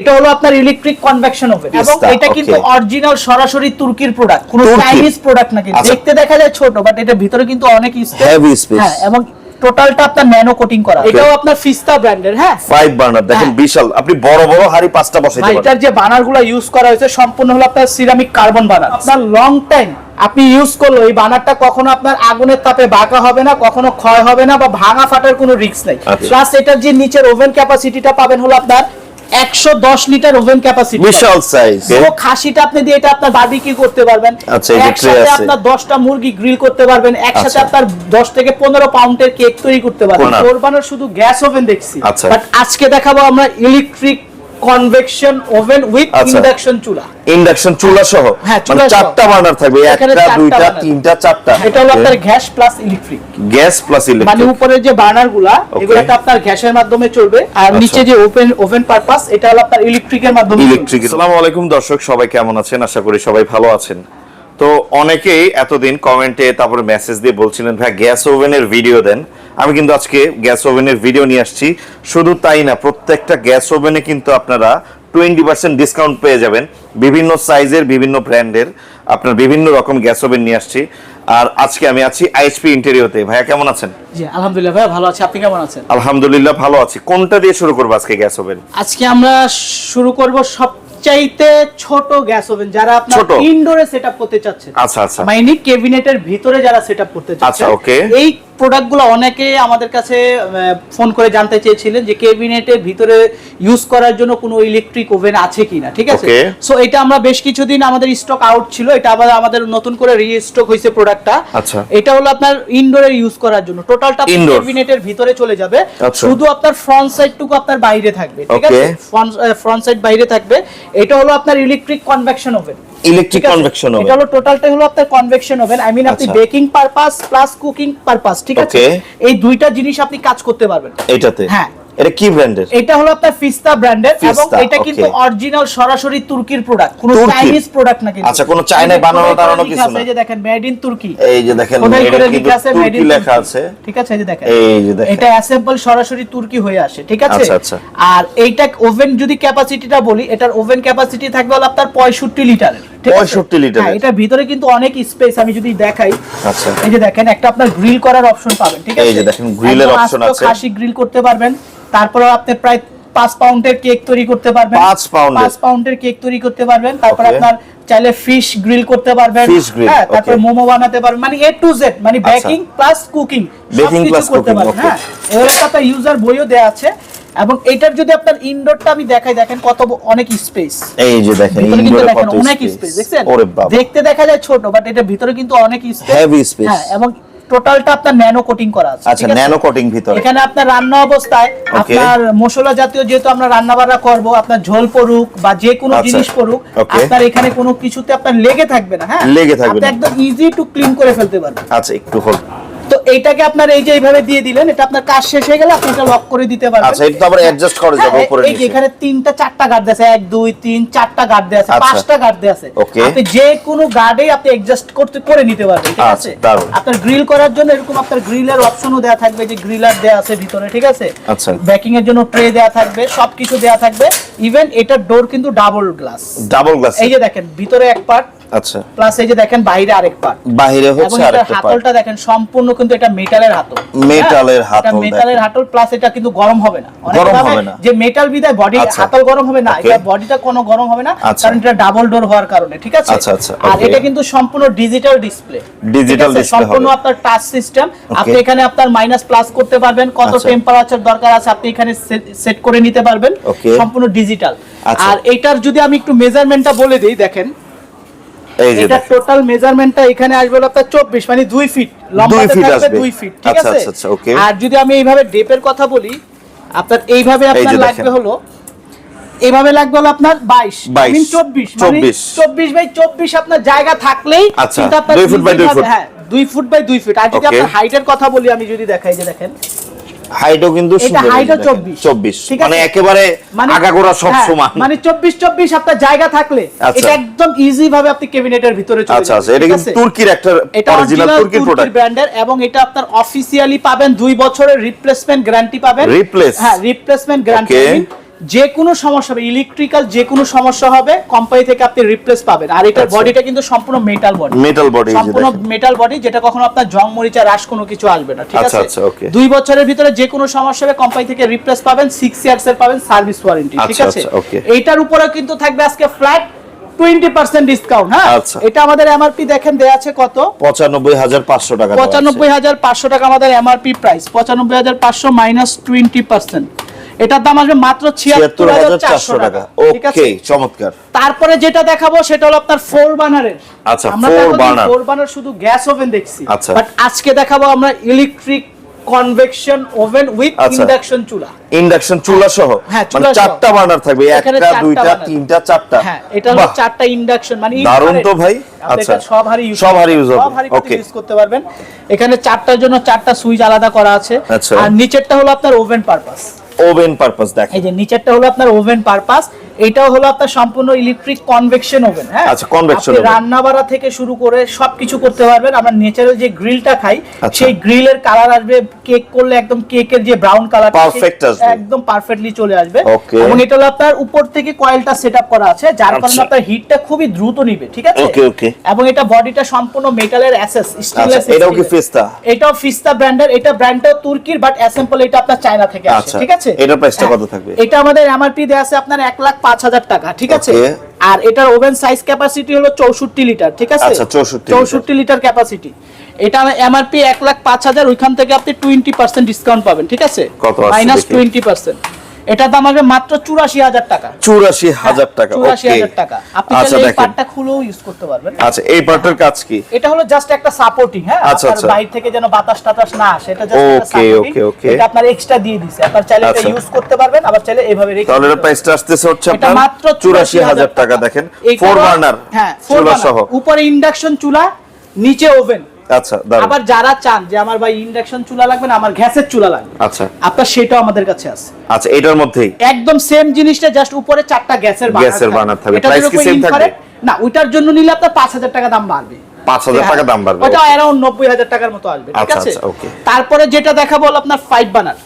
এটা হলো আপনার ইলেকট্রিক কনভেকশন ওভেন এবং এটা কিন্তু অরিজিনাল সরাসরি তুর্কির প্রোডাক্ট কোনো চাইনিজ প্রোডাক্ট না কিন্তু। আচ্ছা। দেখতে দেখা যায় ছোট বাট এটা ভিতরে কিন্তু অনেক স্পেস হ্যাঁ এবং টোটালটা আপনার ন্যানো কোটিং করা। এটাও আপনার ফিস্তা ব্র্যান্ডের হ্যাঁ? ফাইভ বার্নার দেখেন হ্যাঁ। বিশাল। আপনি বড় বড় হাড়ি পাঁচটা বসাইতে ভাই পারেন। এটার যে বানারগুলো ইউজ করা হয়েছে সম্পূর্ণ হলো আপনার সিরামিক কার্বন বানার আপনার লং টাইম আপনি ইউজ করলে এই বানারটা কখনো আপনার আগুনের তাপে বাঁকা হবে না কখনো ক্ষয় হবে না বা ভাঙা ফাটার কোনো রিস্ক নাই। প্লাস এটার যে নিচের ওভেন ক্যাপাসিটিটা পাবেন হলো আপনার একশো দশ লিটার ওভেন ক্যাপাসিটি বিশাল সাইজ পুরো খাসিটা আপনি দিয়ে এটা আপনার বারবিকিউ করতে পারবেন আচ্ছা, এই ট্রে একসাথে আছে। আপনার 10টা মুরগি গ্রিল করতে পারবেন একসাথে আচ্ছা। আপনার 10 থেকে 15 পাউন্ডের কেক তৈরি করতে পারবেন। কোরবানের শুধু গ্যাস ওভেন দেখছি আচ্ছা। বাট আজকে দেখাবো আমরা electric convection oven with. Induction চুলা। ইন্ডাকশন চুলা সহ? হ্যাঁ, মানে চারটা বার্নার থাকবে একটা দুইটা তিনটা চারটা। এটা হলো আপনার gas plus electric gas plus মানে উপরে উপরের যে বার্নারগুলা Okay. এগুলোতে আপনার গ্যাসের মাধ্যমে চলবে আর আচ্ছা। নিচে যে ওপেন ওভেন পারপাস এটা হলো আপনার ইলেকট্রিকের মাধ্যমে ইলেকট্রিক আসসালামু আলাইকুম দর্শক সবাই কেমন আছেন? আশা করি সবাই ভালো আছেন। তো অনেকেই এতদিন কমেন্টে তারপরে মেসেজ দিয়ে বলছিলেন ভাই গ্যাস ওভেনের ভিডিও দেন। আমি কিন্তু আজকে গ্যাস ওভেনের ভিডিও নিয়ে আসছি। শুধু তাই না প্রত্যেকটা গ্যাস ওভেনে কিন্তু আপনারা টোয়েন্টি পার্সেন্ট ডিসকাউন্ট পেয়ে যাবেন। বিভিন্ন সাইজের বিভিন্ন ব্র্যান্ডের আপনার বিভিন্ন রকম গ্যাস ওভেন নিয়ে আসছি। আর আজকে আমি আছি আইএসপি ইন্টেরিওতে ভাইয়া কেমন আছেন? জি আলহামদুলিল্লাহ ভাই ভালো আছি। আপনি কেমন আছেন? আলহামদুলিল্লাহ ভালো আছি। কোনটা দিয়ে শুরু করব আজকে গ্যাস ওভেন আজকে আমরা শুরু করব সবচাইতে ছোট গ্যাস ওভেন যারা আপনার? ইনডোরে সেটআপ করতে চাচ্ছেন আচ্ছা আচ্ছা মানে কেবিনেটের ভিতরে যারা সেটআপ করতে চাচ্ছেন আচ্ছা, okay. এই প্রোডাক্টগুলো অনেকে আমাদের কাছে ফোন করে জানতে চেয়েছিলেন যে কেবিনেটের ভিতরে ইউজ করার জন্য কোনো ইলেকট্রিক ওভেন আছে কিনা ঠিক আছে সো এটা আমরা বেশ কিছুদিন আমাদের স্টক আউট ছিল এটা আবার আমাদের নতুন করে রিস্টক হয়েছে প্রোডাক্টটা আচ্ছা। এটা হলো আপনার ইনডোরে ইউজ করার জন্য টোটালটা। কেবিনেটের ভিতরে চলে যাবে আচ্ছা। শুধু আপনার ফ্রন্ট সাইডটুকু আপনার বাইরে থাকবে ঠিক আছে ফ্রন্ট সাইড বাইরে থাকবে এটা হলো আপনার electric convection oven electric convection oven এটা হলো টোটালটাই হলো আপনার কনভেকশন ওভেন আই মিন আপনি। Baking purpose plus cooking purpose ঠিক আছে? এই দুইটা জিনিস আপনি কাজ করতে পারবেন। এটাতে হ্যাঁ। এটা কি ব্র্যান্ডের? এটা হলো আপনার ফিস্তা ব্র্যান্ডের এবং এটা কিন্তু অরিজিনাল সরাসরি তুর্কির প্রোডাক্ট কোনো চাইনিজ প্রোডাক্ট না কিন্তু। আচ্ছা, কোনো চায়নায় বানানো টানানো কিছু না? এই যে দেখেন মেড ইন তুর্কি এই যে দেখেন এটা মেড ইন লেখা আছে ঠিক আছে এই যে দেখেন। এই যে দেখেন। এটা অ্যাসেম্বল সরাসরি তুর্কি হয়ে আসে ঠিক আছে? আচ্ছা, আচ্ছা। আর এইটা ওভেন যদি ক্যাপাসিটিটা বলি এটার ওভেন ক্যাপাসিটি থাকবে হলো আপনার 65 লিটারের ঠিক আছে? 65 লিটারের। হ্যাঁ, এটার ভিতরে কিন্তু অনেক স্পেস আমি যদি দেখাই। আচ্ছা। এই যে দেখেন একটা আপনার গ্রিল করার অপশন পাবেন ঠিক আছে? এই যে দেখেন, option আস্ত আছে। খাসি গ্রিল করতে পারবেন। তারপরে আপনি প্রায় পাঁচ পাউন্ডের কেক তৈরি করতে পারবেন। পাঁচ পাউন্ডের? পাঁচ পাউন্ডের কেক তৈরি করতে পারবেন। তারপর আপনার চাইলে ফিশ গ্রিল করতে পারবেন। হ্যাঁ তারপর মোমো বানাতে পারবেন। মানে এ টু জেড মানে baking plus cooking Baking plus করতে পারবেন হ্যাঁ। এর একটা আপনার ইউজার বইও দেয়া আছে এবং এটার যদি আপনার ইনডোরটা আমি দেখাই দেখেন কত অনেক স্পেস এই যে দেখেন ইনডোরে কত অনেক স্পেস স্পেস দেখছেন? দেখতে দেখা যায় ছোট বাট এটা ভিতরে কিন্তু অনেক স্পেস Heavy space। হ্যাঁ এবং টোটালটা আপনার ন্যানো কোটিং করা আছে আচ্ছা ন্যানো কোটিং ভিতরে। এখানে আপনার রান্না অবস্থায় আপনার মশলা জাতীয় যেহেতু আমরা রান্না বান্না করব আপনার ঝোল পড়ুক বা যে কোনো আচ্ছা, জিনিস পড়ুক. আপনার এখানে কোনো কিছুতে আপনার লেগে থাকবে না হ্যাঁ? লেগে থাকবে না। একদম ইজি টু ক্লিন করে ফেলতে পারবেন। আচ্ছা একটু হোল্ড তো এইটাকে আপনার এই যে এইভাবে দিয়ে দিলেন এটা আপনার কাজ শেষ হয়ে গেলে আপনি এটা লক করে দিতে পারবেন। আচ্ছা এটা তো আবার অ্যাডজাস্ট করা যাবে হ্যাঁ, উপরে এই যে এখানে তিনটা চারটা গার্ড আছে এক দুই তিন চারটা গার্ড দেয়া আছে আচ্ছা। পাঁচটা গার্ড দেয়া আছে। আপনি যে কোনো গার্ডে আপনি অ্যাডজাস্ট করতে করে নিতে পারবেন ঠিক আচ্ছা, আছে? আপনার গ্রিল করার জন্য এরকম আপনার গ্রিলের অপশনও দেয়া থাকবে যে গ্রিলার দেয়া আছে ভিতরে ঠিক আছে? আচ্ছা। বেকিং এর জন্য ট্রে দেয়া থাকবে সবকিছু দেয়া থাকবে। ইভেন এটার ডোর কিন্তু ডাবল গ্লাস ডাবল গ্লাস এই যে দেখেন ভিতরে এক পার্ট আচ্ছা। প্লাস এই যে দেখেন বাইরে আরেক পার্ট বাইরে হচ্ছে আরেকটা পার্ট হাতলটা দেখেন সম্পূর্ণ কিন্তু এটা মেটালের হাতল। মেটালের হ্যাঁ, এটা হাতল মেটালের হাতল প্লাস এটা কিন্তু গরম হবে না। গরম হবে না। যে মেটাল বিদায় বডি আচ্ছা। হাতল গরম হবে না এটা বডিটা কোনো গরম হবে না আচ্ছা। কারণ এটা ডাবল ডোর হওয়ার কারণে ঠিক আছে? আচ্ছা, আচ্ছা, আর এটা কিন্তু সম্পূর্ণ ডিজিটাল ডিসপ্লে ডিজিটাল display সম্পূর্ণ আপনার টাচ সিস্টেম আপনি এখানে আপনার মাইনাস প্লাস করতে পারবেন কত আচ্ছা। টেম্পারেচার দরকার আছে আপনি এখানে সেট করে নিতে পারবেন। সম্পূর্ণ ডিজিটাল আচ্ছা। আর এটার যদি আমি একটু মেজারমেন্টটা বলে দিই দেখেন। এই যে এটা। টোটাল মেজারমেন্টটা এখানে আসবে হলো আপনার 24 মানে 2 ফিট feet থাকবে আসবে। 2 ফিট ঠিক আচ্ছা, আছে আচ্ছা, আচ্ছা, okay. আর যদি আমি এইভাবে ডেপের কথা বলি আপনার এইভাবে আপনার লাগবে হলো এইভাবে লাগবে হলো আপনার 22 22, মিন 24 মানে 24 24 বাই 24 আপনার জায়গা থাকলেই আচ্ছা, দুই ফুট by দুই ফুট। হ্যাঁ 2 ফুট বাই 2 ফিট আর যদি আপনার হাইটের কথা বলি আমি যদি দেখাই যে দেখেন হাইটও কিন্তু সুন্দর, হাইটও 24 24 মানে একেবারে আগাগোড়া সব হ্যাঁ, সমান। মানে 24 24 আপনার জায়গা থাকলে আচ্ছা। এটা একদম ইজি ভাবে আপনি ক্যাবিনেটের ভিতরে চলে আচ্ছা আচ্ছা। এটা কিন্তু আছে? তুর্কির একটা অরিজিনাল অরিজিনাল তুর্কির প্রোডাক্ট ব্র্যান্ডের এবং এটা আপনার অফিসিয়ালি পাবেন দুই বছরের রিপ্লেসমেন্ট গ্যারান্টি পাবেন। রিপ্লেস হ্যাঁ রিপ্লেসমেন্ট গ্যারান্টি. যে কোনো সমস্যা হবে ইলেকট্রিক্যাল যে কোনো সমস্যা হবে কোম্পানি থেকে আপনি রিপ্লেস পাবেন। আর এটার বডিটা কিন্তু সম্পূর্ণ মেটাল বডি মেটাল বডি সম্পূর্ণ মেটাল বডি যেটা কখনো আপনার জং মরিচা রাশ কোনো কিছু আসবে না ঠিক আছে? দুই বছরের ভিতরে যে কোনো সমস্যা হবে কোম্পানি থেকে রিপ্লেস পাবেন 6 ইয়ার্স এর পাবেন সার্ভিস ওয়ারেন্টি ঠিক আছে? এইটার উপরে কিন্তু থাকবে আজকে ফ্ল্যাট 20% ডিসকাউন্ট হ্যাঁ? এটা আমাদের এমআরপি দেখেন দেয়া আছে কত? 95500 টাকা 95500 টাকা আমাদের এমআরপি প্রাইস 95500 20% এটার দাম আসবে মাত্র ছিয়াত্তর হাজার চারশো টাকা। ওকে চমৎকার। তারপরে যেটা দেখাবো সেটা হলো আপনার ফোর বার্নারের আচ্ছা, four burner। ফোর বার্নার শুধু গ্যাস ওভেন দেখছি। আচ্ছা। বাট আজকে দেখাবো আমরা ইলেকট্রিক কনভেকশন ওভেন উইথ আচ্ছা। ইন্ডাকশন চুলা। ইন্ডাকশন চুলা সহ? হ্যাঁ, মানে চারটা বার্নার থাকবে এখানে একটা দুইটা তিনটা চারটা। হ্যাঁ এটা হলো চারটা ইন্ডাকশন মানে দারুণ তো ভাই। আচ্ছা। সব হারি ইউজ সব হাঁড়ি use হবে। সব ইউজ করতে পারবেন। এখানে চারটার জন্য চারটা সুইচ আলাদা করা আছে। আচ্ছা। আর নিচেরটা হলো আপনার ওভেন পারপাস ওভেন পারপাস দেখেন এই যে নিচেরটা হলো আপনার ওভেন পারপাস এটাও হলো আপনার সম্পূর্ণ ইলেকট্রিক কনভেকশন ওভেন হ্যাঁ আচ্ছা, আপনি oven। রান্না বাড়া থেকে শুরু করে সবকিছু করতে পারবেন আমরা ন্যাচারাল যে গ্রিলটা খাই আচ্ছা। সেই গ্রিলের কালার আসবে কেক করলে একদম কেকের যে ব্রাউন কালার Perfect আসবে। একদম পারফেক্টলি চলে আসবে এবং এটা হলো আপনার উপর থেকে কয়েলটা সেটআপ করা আছে যার কারণে আচ্ছা। আপনার হিটটা খুবই দ্রুত নিবে ঠিক আছে Okay, okay. এবং এটা বডিটা সম্পূর্ণ মেটালের অ্যাসেস স্টেনলেস এটাও কি ফেস্তা এটাও ফিস্তা ব্র্যান্ডের এটা ব্র্যান্ডটাও তুর্কির বাট অ্যাসেম্বল এটা আপনার চায়না থেকে আসে আচ্ছা, ঠিক আছে এটার price টা হ্যাঁ, কত থাকবে? এটা আমাদের এমআরপি দেয়া আছে আপনার এক লাখ পাঁচ হাজার টাকা ঠিক আছে? আর এটার ওভেন সাইজ ক্যাপাসিটি হলো চৌষট্টি লিটার ঠিক আছে? আচ্ছা, 64 চৌষট্টি লিটার ক্যাপাসিটি এটা এমআরপি এক লাখ পাঁচ হাজার ওইখান থেকে আপনি টোয়েন্টি পার্সেন্ট ডিসকাউন্ট পাবেন ঠিক আছে? কত আছে মাইনাস। টোয়েন্টি পার্সেন্ট এটার দাম আসবে মাত্র চুরাশি হাজার টাকা। চুরাশি হাজার টাকা চুরাশি হাজার টাকা। আপনি আচ্ছা চাইলে এই পার্টটা খুলেও ইউজ করতে পারবেন। আচ্ছা এই পার্টের কাজ কি? এটা হলো জাস্ট একটা সাপোর্টিং হ্যাঁ? আচ্ছা, আচ্ছা। বাইরে থেকে যেন বাতাস টাতাস না আসে এটা জাস্ট একটা সাপোর্টিং okay, okay. এটা আপনার এক্সট্রা দিয়ে দিছে। আপনার চাইলে এটা আচ্ছা। ইউজ করতে পারবেন আবার চাইলে এইভাবে রেখে তাহলে এর প্রাইসটা আসতেছে হচ্ছে এটা আপনার মাত্র চুরাশি হাজার টাকা দেখেন। ফোর বার্নার হ্যাঁ চুলা সহ। উপরে ইন্ডাকশন চুলা নিচে ওভেন আচ্ছা আবার যারা চান যে আমার ভাই ইন্ডাকশন চুলা লাগবে না আমার গ্যাসের চুলা লাগবে। আচ্ছা। আপনার সেটাও আমাদের কাছে আছে। আচ্ছা এটার মধ্যেই? একদম সেম জিনিসটা জাস্ট উপরে চারটা গ্যাসের বার্নার গ্যাসের burner থাকবে। Price কি same থাকবে? না ওইটার জন্য নিলে আপনার পাঁচ হাজার টাকা দাম বাড়বে। পাঁচ হাজার টাকা দাম বাড়বে ওটা টাকার মতো আসবে ঠিক আচ্ছা, আছে? আচ্ছা, তারপরে যেটা দেখাবো আপনার ফাইভ বানার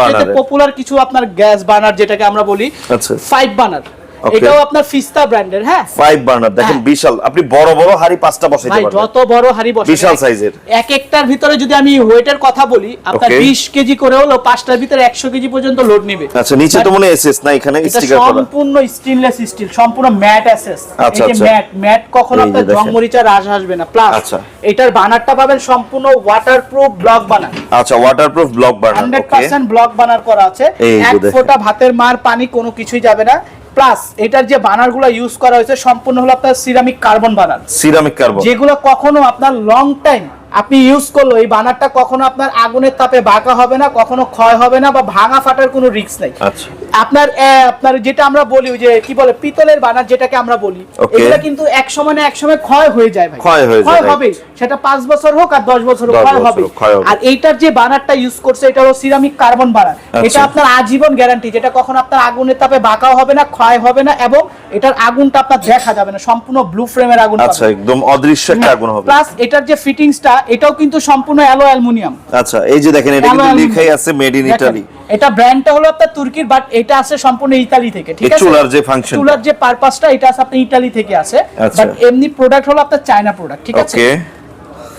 burner এর। পপুলার কিছু আপনার গ্যাস বার্নার যেটাকে আমরা বলি আচ্ছা। Five burner Okay. এটাও আপনার ফিস্তা ব্র্যান্ডের হ্যাঁ? ফাইভ বার্নার দেখেন হ্যাঁ। বিশাল। আপনি বড় বড় হাড়ি পাঁচটা বসাইতে পারবেন। যত বড় হাড়ি বসে বিশাল সাইজের। এক একটার ভিতরে যদি আমি ওয়েটের কথা বলি আপনার Okay. বিশ কেজি করে হলো পাঁচটার ভিতরে একশো কেজি পর্যন্ত লোড নিবে। আচ্ছা নিচে তো মনে এসএস না এখানে স্টিকার করা। সম্পূর্ণ স্টেনলেস স্টিল সম্পূর্ণ ম্যাট অ্যাসেস আচ্ছা, এই যে আচ্ছা। ম্যাট ম্যাট কখনো আপনার। জং মরিচা রাস আসবে না। প্লাস আচ্ছা। এটার বানারটা পাবেন সম্পূর্ণ ওয়াটারপ্রুফ ব্লক বানার আচ্ছা waterproof block okay percent block burner করা আছে। এক ফোঁটা ভাতের মার পানি কোনো কিছুই যাবে না। প্লাস এটার যে বানারগুলো ইউজ করা হয়েছে সম্পূর্ণ হলো আপনার ceramic carbon burner ceramic carbon যেগুলো কখনো আপনার লং টাইম আপনি ইউজ করল এই বানারটা কখনো আপনার আগুনের তাপে বাঁকা হবে না কখনো ক্ষয় হবে না বা ভাঙা ফাটার কোনো রিস্ক নাই। আচ্ছা। আপনার আপনার যেটা আমরা বলি যে কি বলে পিতলের বানার যেটাকে আমরা বলি. এগুলো কিন্তু এক সময় না এক সময় ক্ষয় হয়ে যায় ভাই। ক্ষয় হয়ে যায়, হবে সেটা পাঁচ বছর হোক আর দশ বছর হোক 10 ক্ষয় বছর হবে। হোক, ক্ষয় হবে। আর এইটার যে বানারটা ইউজ করছে এটা হলো সিরামিক কার্বন বানার। আচ্ছা। এটা আপনার আজীবন গ্যারান্টি যেটা কখনো আপনার আগুনের তাপে বাঁকাও হবে না ক্ষয় হবে না এবং এটার আগুনটা আপনার দেখা যাবে না সম্পূর্ণ ব্লু ফ্রেমের আগুন আচ্ছা একদম অদৃশ্য একটা আগুন হবে। প্লাস এটার যে ফিটিংসটা এটাও কিন্তু সম্পূর্ণ অ্যালো অ্যালুমিনিয়াম। আচ্ছা এই যে দেখেন এটা কিন্তু লেখাই আছে মেড ইন ইতালি এটা ব্র্যান্ডটা হলো আপনার তুর্কির বাট এটা আছে সম্পূর্ণ ইতালি থেকে ঠিক আছে? চুলার যে ফাংশন চুলার যে পারপাসটা এটা আছে আপনার ইতালি থেকে আছে আচ্ছা। বাট এমনি প্রোডাক্ট হলো আপনার চায়না প্রোডাক্ট ঠিক আছে? ওকে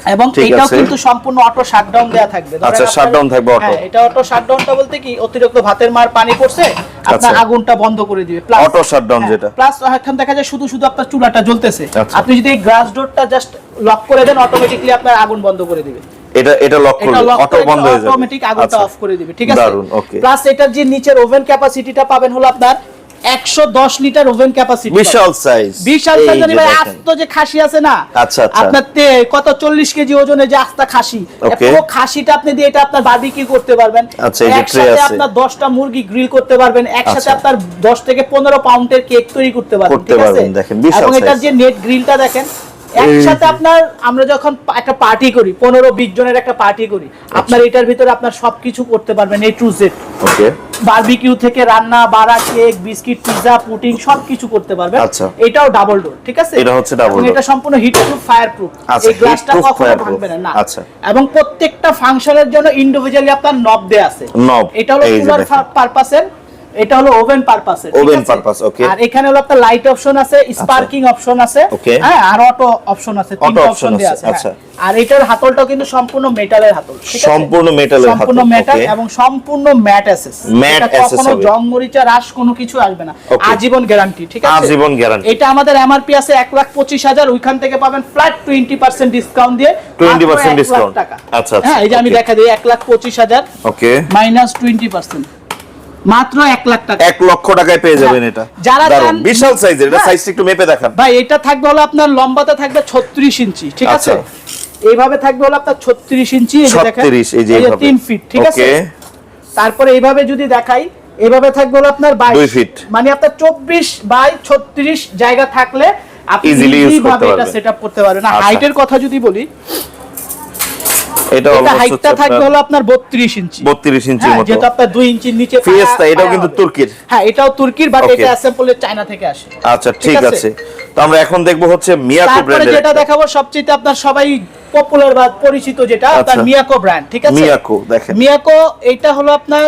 এবং এটাও কিন্তু সম্পূর্ণ অটো শাটডাউন দেয়া থাকবে আচ্ছা, shutdown থাকবে auto। হ্যাঁ, এটা অটো শাটডাউনটা বলতে কি অতিরিক্ত ভাতের মার পানি পড়ছে আপনার আচ্ছা। আগুনটা বন্ধ করে দিবে Auto shutdown যেটা। প্লাস এখন দেখা যায় শুধু শুধু আপনার চুলাটা জ্বলতেছে আচ্ছা। আপনি যদি এই গ্লাস ডোরটা জাস্ট লক করে দেন অটোমেটিকলি আপনার আগুন বন্ধ করে দিবে এটা এটা লক এটা অটো বন্ধ হয়ে যাবে অটোমেটিক আগুনটা আচ্ছা। অফ করে দিবে ঠিক আছে প্লাস এটার যে নিচের ওভেন ক্যাপাসিটিটা পাবেন হলো আপনার 110 লিটার ওভেন ক্যাপাসিটি বিশাল সাইজ বিশাল সাইজ মানে আস্ত যে খাসি আছে না আচ্ছা, আচ্ছা। আপনার কত 40 কেজি ওজনের যে আস্তা খাসি. পুরো খাসিটা আপনি দিয়ে এটা আপনার বারবিকিউ করতে পারবেন আচ্ছা, এই একসাথে আছে। আপনার 10টা মুরগি গ্রিল করতে পারবেন একসাথে আচ্ছা। আপনার 10 থেকে 15 পাউন্ডের কেক তৈরি করতে পারবেন করতে পারবেন, দেখেন, বিশাল এবং এটার যে নেট গ্রিলটা দেখেন একসাথে আপনার আমরা যখন একটা পার্টি করি পনেরো বিশ জনের একটা পার্টি করি আপনার এটার ভিতরে আপনার সবকিছু করতে পারবেন A to Z okay barbecue থেকে রান্না বাড়া কেক বিস্কিট পিৎজা পুটিং সবকিছু করতে পারবেন। আচ্ছা। এটাও ডাবল ডোর ঠিক আছে? এটা হচ্ছে এবং door। এটা সম্পূর্ণ হিট প্রুফ ফায়ার প্রুফ আচ্ছা, এই গ্লাসটা কখনো ভাঙবে না আচ্ছা। এবং প্রত্যেকটা ফাংশনের জন্য ইন্ডিভিজুয়ালি আপনার নব দেয়া আছে। নব, এটা হলো এই কুলার পারপাসের এটা হলো oven purpose Oven purpose, okay. আর এখানে হলো আপনার লাইট অপশন আছে হলো আপনার লাইট অপশন আছে স্পার্কিং অপশন আছে হ্যাঁ আর অটো অপশন আছে তিনটা অপশন দেয়া আছে, আচ্ছা। হ্যাঁ। আর এটার হাতলটাও কিন্তু সম্পূর্ণ মেটালের হাতল সম্পূর্ণ মেটালের হাতল, সম্পূর্ণ মেটাল এবং সম্পূর্ণ ম্যাট অ্যাসেস access কখনো হবে। জং মরিচা রাস কোনো কিছু আসবে না। আজীবন গ্যারান্টি ঠিক আছে? আজীবন guarantee। এটা আমাদের এমআরপি আছে এক লাখ পঁচিশ হাজার ওইখান থেকে পাবেন ফ্ল্যাট টোয়েন্টি পার্সেন্ট ডিসকাউন্ট দিয়ে 20% মাত্র এক লাখ discount। টাকা। আচ্ছা, আচ্ছা, হ্যাঁ এই যে আমি দেখা দিই এক লাখ পঁচিশ হাজার ওকে মাইনাস টোয়েন্টি পার্সেন্ট মাত্র লাখ টাকা লক্ষ টাকায় পেয়ে যাবেন হ্যাঁ। এটা যারা বিশাল সাইজের এটা হ্যাঁ। সাইজটা একটু মেপে দেখান ভাই এটা থাকবে হলো আপনার লম্বাতে থাকবে ছত্রিশ ইঞ্চি ঠিক আছে আচ্ছা। এইভাবে থাকবে হলো আপনার ছত্রিশ ইঞ্চি এই দেখেন 36 এই যে এইভাবে। তিন ফিট ঠিক আছে. তারপরে এইভাবে যদি দেখাই এভাবে থাকবে হলো আপনার বাইশ ফিট মানে আপনার চব্বিশ বাই ছত্রিশ জায়গা থাকলে আপনি use easy করতে এটা পারবেন। সেট আপ করতে পারবেন আচ্ছা। হাইটের কথা যদি বলি এটা এটা হাইটটা থাকবে হলো আপনার বত্রিশ ইঞ্চি। 32 ইঞ্চির হ্যাঁ, মতো। যেহেতু আপনার দুই ইঞ্চির নিচে ফিয়েস্তা এটাও কিন্তু তুর্কির। হ্যাঁ এটাও তুর্কির বাট এটা চায়না থেকে আসে। আচ্ছা ঠিক আছে। তো আমরা এখন দেখব হচ্ছে মিয়াকো তারপরে যেটা দেখাবো সবচেয়ে আপনার সবাই পপুলার বা পরিচিত যেটা আপনার আচ্ছা। মিয়াকো ব্র্যান্ড ঠিক আছে? মিয়াকো, দেখেন। মিয়াকো এটা হলো আপনার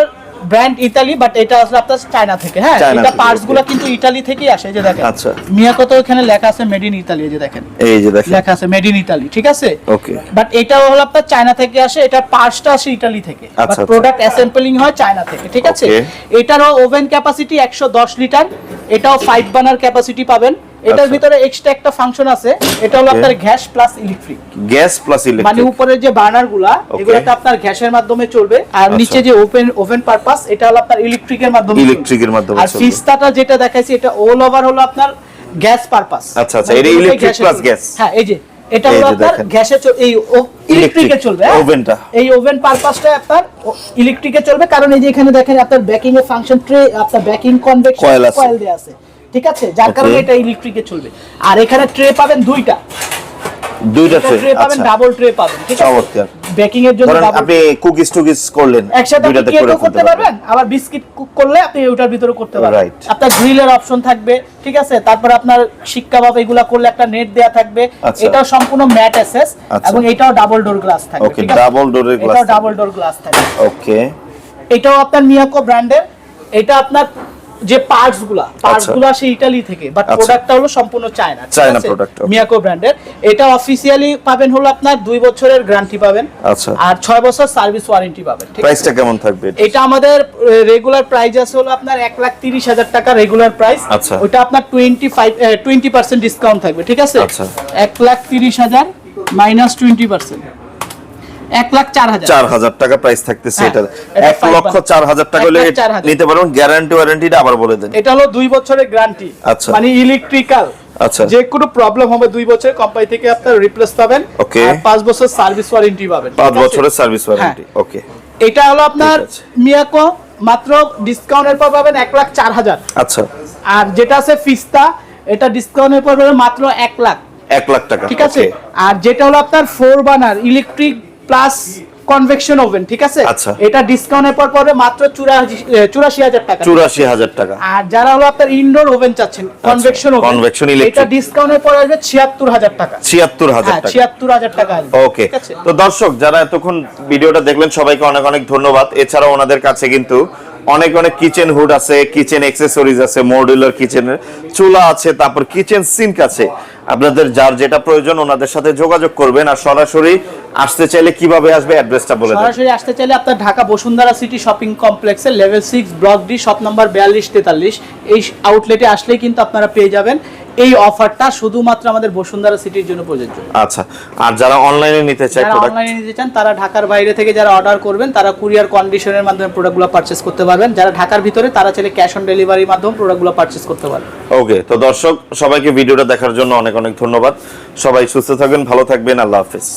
ব্র্যান্ড ইতালি বাট এটা আসলে আপনার চায়না থেকে হ্যাঁ? এটা পার্টসগুলো কিন্তু ইতালি থেকেই আসে এই যে দেখেন। আচ্ছা। মিয়াকো তো এখানে লেখা আছে মেড ইন ইতালি এই যে দেখেন। এই যে দেখেন। লেখা আছে মেড ইন ইতালি ঠিক আছে? Okay. বাট এটাও হলো আপনার চায়না থেকে আসে এটা পার্টসটা আসে ইতালি থেকে। বাট। প্রোডাক্ট অ্যাসেম্বলিং হয় চায়না থেকে ঠিক আছে. এটারও ওভেন ক্যাপাসিটি 110 লিটার এটাও ফাইভ বার্নার ক্যাপাসিটি পাবেন। এটার আচ্ছা। ভিতরে এক্সট্রা একটা ফাংশন আছে এটা হলো আপনার gas plus electric gas plus electric মানে ইলেকট্রিক উপরে যে বার্নারগুলা Okay. এগুলোতে আপনার গ্যাসের মাধ্যমে চলবে আর আচ্ছা। নিচে যে ওপেন ওভেন পারপাস এটা হলো আপনার ইলেকট্রিকের মাধ্যমে ইলেকট্রিকের মাধ্যমে আর ফিস্তাটা যেটা দেখাইছি এটা অল ওভার হলো আপনার গ্যাস পারপাস আচ্ছা, আচ্ছা, এটা electric plus gas। হ্যাঁ এই যে এটা হলো আপনার গ্যাসে এই ইলেকট্রিকে চলবে হ্যাঁ? ওভেনটা। এই ওভেন পারপাসটা আপনার ইলেকট্রিকে চলবে কারণ এই যে এখানে দেখেন আপনার ব্যাকিং এর ফাংশন ট্রে আপনার ব্যাকিং কনভেকশন কয়েল দেয়া আছে ঠিক আছে? যার কারণে এটা ইলেকট্রিকে চলবে। আর এখানে ট্রে পাবেন দুইটা। দুইটা ট্রে পাবেন আচ্ছা। ডাবল ট্রে পাবেন ঠিক আছে? চমৎকার। বেকিং এর জন্য আপনি কুকিজ টুকিজ করলেন একসাথে কেকও করতে পারবেন। আবার বিস্কিট কুক করলে আপনি ওটার ভিতরে করতে পারবেন। আপনার গ্রিলের অপশন থাকবে ঠিক আছে? তারপর আপনার শিক্ষা ভাবে এগুলা করলে একটা নেট দেয়া থাকবে। আচ্ছা। এটাও সম্পূর্ণ ম্যাট আচ্ছা। এবং এটাও ডাবল ডোর গ্লাস থাকবে এটাও ডাবল ডোর গ্লাস থাকবে। ওকে এটাও আপনার মিয়াকো ব্র্যান্ডের এটা আপনার যে পার্টসগুলা পার্টস আচ্ছা। গুলো আসে ইতালি থেকে বাট আচ্ছা। প্রোডাক্টটা হলো সম্পূর্ণ চায়না চায়না okay. মিয়াকো ব্র্যান্ডের এটা অফিসিয়ালি পাবেন হলো আপনার দুই বছরের গ্যারান্টি পাবেন আচ্ছা আর ছয় বছর সার্ভিস ওয়ারেন্টি পাবেন ঠিক আছে প্রাইসটা কেমন থাকবে এটা? এটা আমাদের রেগুলার প্রাইস আছে হলো আপনার এক লাখ তিরিশ হাজার টাকা রেগুলার প্রাইস আচ্ছা। ওটা আপনার twenty five twenty percent discount থাকবে ঠিক আছে আচ্ছা। এক লাখ তিরিশ হাজার মাইনাস টোয়েন্টি পার্সেন্ট এক লাখ চার হাজার। টাকা প্রাইস থাকতেছে হ্যাঁ, এটা এক লক্ষ চার হাজার টাকা এক হলে লাখ চার হাজার। নিতে পারবেন গ্যারান্টি ওয়ারেন্টিটা আবার বলে দেন। এটা হলো দুই বছরের গ্যারান্টি আচ্ছা। মানে ইলেকট্রিক্যাল আচ্ছা। যে কোনো প্রবলেম হবে দুই বছরের কোম্পানি থেকে আপনার রিপ্লেস পাবেন। Okay. পাঁচ বছর সার্ভিস ওয়ারেন্টি পাবেন। পাঁচ বছরের সার্ভিস ওয়ারেন্টি হ্যাঁ। ওকে এটা হলো আপনার মিয়াকো মাত্র ডিসকাউন্টের পর পাবেন এক লাখ চার হাজার। আচ্ছা। আর যেটা আছে ফিস্তা এটা ডিসকাউন্টের পর পাবেন মাত্র এক লাখ। এক লাখ টাকা। ঠিক আছে? আর যেটা হলো আপনার four burner electric plus convection oven ঠিক আছে? আচ্ছা। এটা ডিসকাউন্টের পর পড়বে মাত্র চুরাশি হাজার টাকা। চুরাশি হাজার টাকা। আর যারা হলো আপনার ইনডোর ওভেন চাচ্ছেন কনভেকশন ওভেন electric। এটা ডিসকাউন্টের পর আসবে ছিয়াত্তর হাজার টাকা। ছিয়াত্তর হাজার হ্যাঁ টাকা। ছিয়াত্তর হাজার টাকা ওকে তো দর্শক যারা এতক্ষণ ভিডিওটা দেখলেন সবাইকে অনেক অনেক ধন্যবাদ। এছাড়া ওনাদের কাছে কিন্তু অনেক অনেক কিচেন হুড আছে কিচেন অ্যাক্সেসরিজ আছে মডুলার কিচেনের চুলা আছে তারপর কিচেন সিঙ্ক আছে। আপনাদের যার যেটা প্রয়োজন ওনাদের সাথে যোগাযোগ করবেন আর সরাসরি আসতে চাইলে কীভাবে আসবে অ্যাড্রেসটা বলে সরাসরি আসতে চাইলে আপনার ঢাকা বসুন্ধরা সিটি শপিং কমপ্লেক্সে level six, block D, shop number বিয়াল্লিশ তেতাল্লিশ। এই আউটলেটে আসলেই কিন্তু আপনারা পেয়ে যাবেন। এই অফারটা শুধুমাত্র আমাদের বসুন্ধরা সিটির জন্য প্রযোজ্য। আচ্ছা আর যারা অনলাইনে নিতে চায় যারা অনলাইনে নিতে চান তারা ঢাকার বাইরে থেকে যারা অর্ডার করবেন তারা কুরিয়ার কন্ডিশনের মাধ্যমে প্রোডাক্টগুলো পারচেজ করতে পারবেন। যারা ঢাকার ভিতরে তারা চাইলে ক্যাশ অন ডেলিভারির মাধ্যমে প্রোডাক্টগুলো পারচেজ করতে পারবেন। ওকে তো দর্শক সবাইকে ভিডিওটা দেখার জন্য অনেক অনেক ধন্যবাদ। সবাই সুস্থ থাকবেন ভালো থাকবেন আল্লাহ হাফেজ।